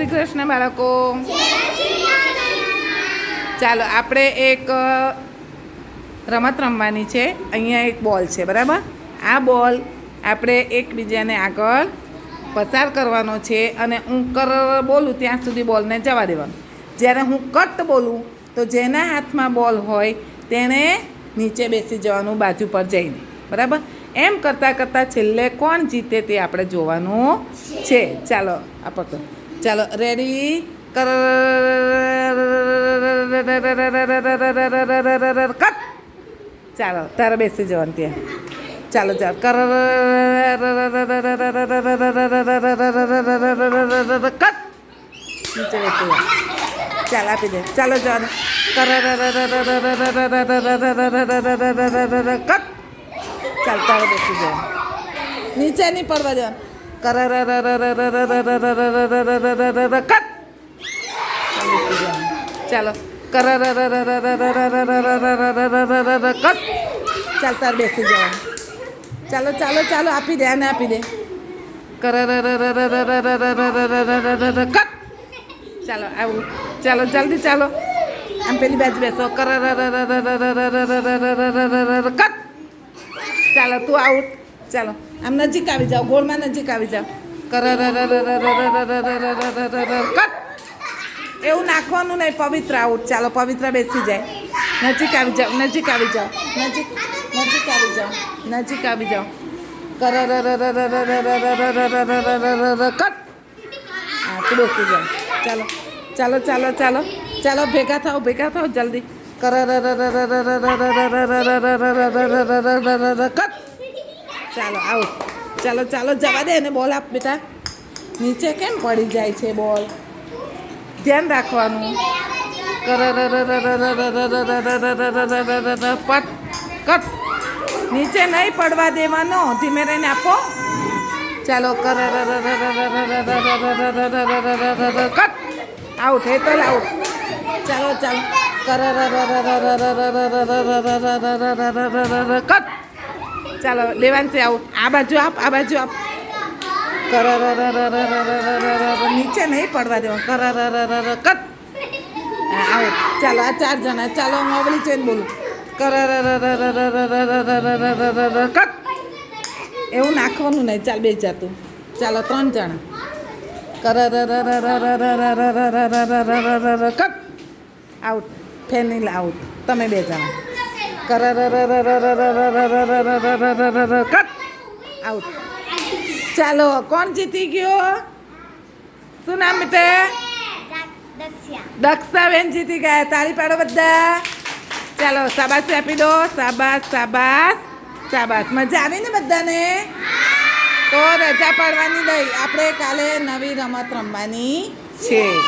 શ્રી કૃષ્ણ બાળકો. ચાલો, આપણે એક રમત રમવાની છે. અહીંયા એક બોલ છે, બરાબર? આ બોલ આપણે એકબીજાને આગળ પસાર કરવાનો છે અને હું કર, બોલું ત્યાં સુધી બોલને જવા દેવાનું. જ્યારે હું કટ બોલું, તો જેના હાથમાં બોલ હોય, તેણે નીચે બેસી જવાનું, બાજુ પર જઈને. બરાબર? એમ કરતાં કરતાં છેલ્લે કોણ જીતે તે આપણે જોવાનું છે. ચાલો, આ પકડો. ચાલો રેડી કર. કટ ચાલો, તારે બેસી જવાનું ત્યાં. ચાલો ચાલો. કર. કટ નીચે બેસી ચાલ, આપી દે. ચાલો, જવાનું. કર. કટ ચાલ, તારે બેસી જવાનું નીચે નહીં પડવા જવાનું કટ ચાલો કર કટ ચાલ તાર બેસી જવાનું ચાલો ચાલો ચાલો આપી દે આને આપી દે. કર કટ ચાલો આવું. ચાલો જલ્દી ચાલો. આમ પેલી બાજુ બેસો. કર કટ ચાલો તું આઉટ. ચાલો, આમ નજીક આવી જાઓ, ગોળમાં નજીક આવી જાઓ. કર એવું નાખવાનું નહીં, પવિત્ર આઉટ. ચાલો, પવિત્ર બેસી જાય. નજીક આવી જાઓ, નજીક આવી જાઓ. નજીક નજીક આવી જાઓ, નજીક આવી જાઓ. કર કટ. હા, બેસી જાઓ. ચાલો ચાલો ચાલો ચાલો. ચાલો, ભેગા થાઓ ભેગા થાઓ, જલ્દી. કર કટ. ચાલો, આવો. ચાલો ચાલો, જવા દે એને બોલ આપ બેટા. નીચે કેમ પડી જાય છે બોલ? ધ્યાન રાખવાનું. પટ કટ નીચે નહીં પડવા દેવાનો ધીમે રહીને આપો ચાલો કટ આઉટ હેતલ આઉટ ચાલો ચાલો કટ ચાલો લેવાનથી આવું. આ બાજુ આપ, આ બાજુ આપ. કર નીચે નહીં પડવા દેવા. કર. કટ આવો. ચાલો, આ ચાર જણા. ચાલો, હું અવળી છે બોલું. કર કટ એવું નાખવાનું નહીં ચાલ બે જાતું ચાલો ત્રણ જણા કર કટ આઉટ ફેનિલ આઉટ તમે બે જણા કર કટ આઉટ ચાલો, કોણ જીતી ગયો? શું નામ બેટે દક્ષાબેન જીતી ગયા. તાળી પાડો બધા. ચાલો સાબાસ આપી દો. સાબાસ સાબાસ સાબાસ મજા આવી ને બધાને? તો રજા પાડવાની નહીં. આપણે કાલે નવી રમત રમવાની છે.